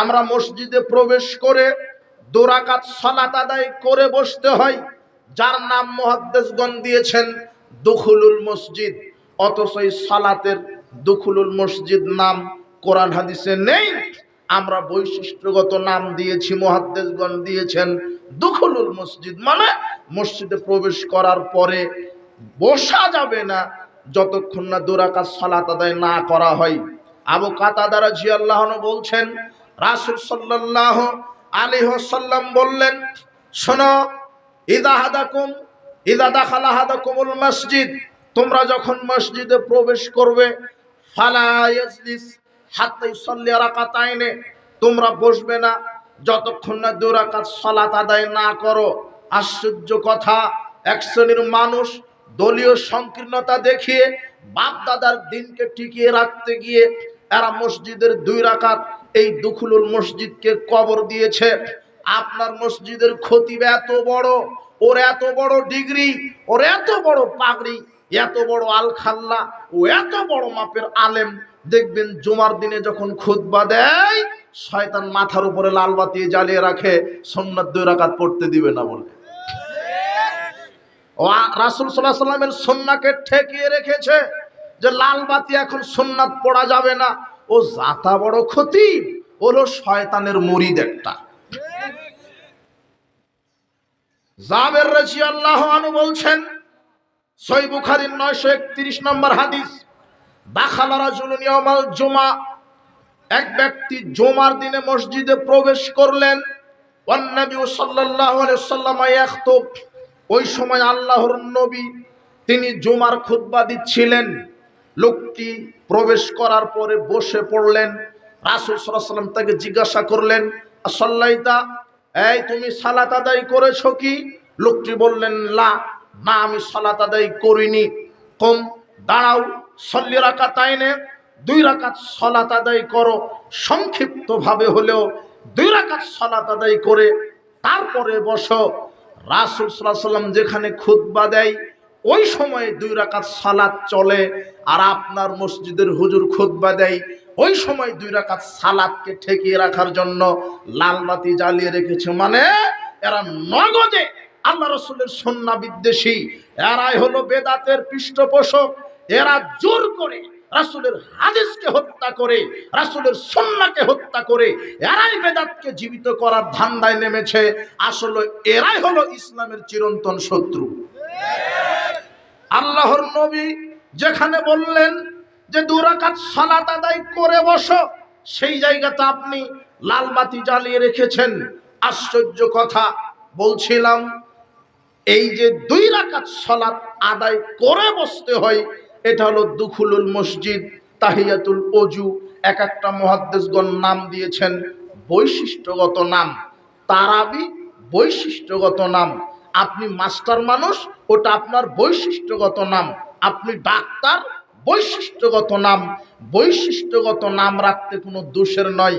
আমরা মসজিদে প্রবেশ করে দোরাকাত সলাত আদায় করে বসতে হয়। যার নাম মহাদ্দেশগণ দিয়েছেন দুখুলুল মসজিদ। অথচ এই সালাতের দুখুলুল মসজিদ নাম কোরআন হাদিসে নেই। আমরা বৈশিষ্ট্যগত নাম দিয়েছি মহাদ্দেশগণ দিয়েছেন দুখুলুল মসজিদ। মানে মসজিদে প্রবেশ করার পরে বসা যাবে না যতক্ষণ না দুরাকাত সালাত আদায় না করা হয়। আবু কাতাদারা জি আল্লাহ বলছেন রাসুল সাল্লাহ আলী সাল্লাম বললেন, শোনো, ইদা হাদাকুম, ইদা দাখালা হাদাকুমুল মসজিদ, তোমরা যখন মসজিদে প্রবেশ করবে, ফালা ইয়াজলিস, হাত্তা ইউসাল্লি রাকাতাইনে, তোমরা বসবে না, যতক্ষণ না দুই রাকাত সালাত আদায় না করো। আশ্চর্য কথা, এক শ্রেণির মানুষ দলীয় সংকীর্ণতা দেখিয়ে বাপ দাদার দিনকে টিকিয়ে রাখতে গিয়ে এরা মসজিদের দুই রাকাত এই দুখুলুল মসজিদকে কবর দিয়েছে। আপনার মসজিদের ক্ষতি এত বড়, ওর এত বড় ডিগ্রি, ওর এত বড় পাগড়ি, এত বড় আলখাল্লা, ও এত বড় মাপের আলেম। দেখবেন জুমার দিনে যখন খুতবা দেয়, শয়তান মাথার উপরে লাল বাতি জ্বালিয়ে রাখে সন্ন্যাত দুই রাকাত পড়তে দিবে না বলে। রাসূল সাল্লাল্লাহু সাল্লামের সন্নাকে ঠেকিয়ে রেখেছে যে লাল বাতি এখন সন্ন্যাত পড়া যাবে না। ও জাতা বড় ক্ষতি হলো শয়তানের মরিদ একটা। জাবের রাজি আল্লাহ আনু বলছেন সই বুখারির নয়শো একত্রিশ নম্বর হাদিস, দাখালা রাজুলুন ইয়াউমাল জুমা এক ব্যক্তি জুমার দিনে মসজিদে প্রবেশ করলেন ওয়ান্নবী সাল্লাল্লাহু আলাইহি সাল্লাম ইয়াখতুব। ওই সময় আল্লাহর নবী, তিনি জুমার খুতবা দিচ্ছিলেন। লোকটি প্রবেশ করার পরে বসে পড়লেন। রাসূল সাল্লাম তাকে জিজ্ঞাসা করলেন, আসাল্লাইতা, এই তুমি সালাত আদায় করেছ কি? লোকটি বললেন, লা, না, আমি সালাত আদায় করিনি। কম, দাঁড়াও, সল্লি রাকাতাইনে দুই রাকাত সলাত আদায় করো। সংক্ষিপ্তভাবে হলেও দুই রাকাত সলাত আদায় করে তারপরে বসো। রাসূল আলাইহি সাল্লাম যেখানে খুতবা দেয় ওই সময়ে দুই রাকাত সালাত চলে আর আপনার মসজিদের হুজুর খুতবা দেয়। ওই সময় দুই রাকাত সালাতকে ঠেকিয়ে রাখার জন্য লাল বাতি জ্বালিয়ে রেখেছে। মানে এরা নগদে আল্লাহ রসুলের সন্না বিদ্বেষী। এরাই হলো বেদাতের পৃষ্ঠপোষক। এরা জোর করে রাসুলের হাদিসকে হত্যা করে, রাসুলের সন্নাকে হত্যা করে, এরাই বেদাতকে জীবিত করার ধান্দায় নেমেছে। আসলে এরাই হলো ইসলামের চিরন্তন শত্রু। আল্লাহর নবী যেখানে বললেন যে দুরাকাত সালাত আদায় করে বসো, সেই জায়গাতে আপনি লাল বাতি জ্বালিয়ে রেখেছেন। আশ্চর্য কথা, বলছিলাম, এই যে দুই রাকাত সালাত আদায় করে বসতে হয়, এটা হলো দুখুলুল মসজিদ, তাহিয়াতুল অজু এক একটা মহাদ্দেশগণ নাম দিয়েছেন বৈশিষ্ট্যগত নাম, তারাবি বৈশিষ্ট্যগত নাম। আপনি মাস্টার মানুষ, ওটা আপনার বৈশিষ্ট্যগত নাম। আপনি ডাক্তার, বৈশিষ্ট্যগত নাম। বৈশিষ্ট্যগত নাম রাখতে কোনো দোষের নয়।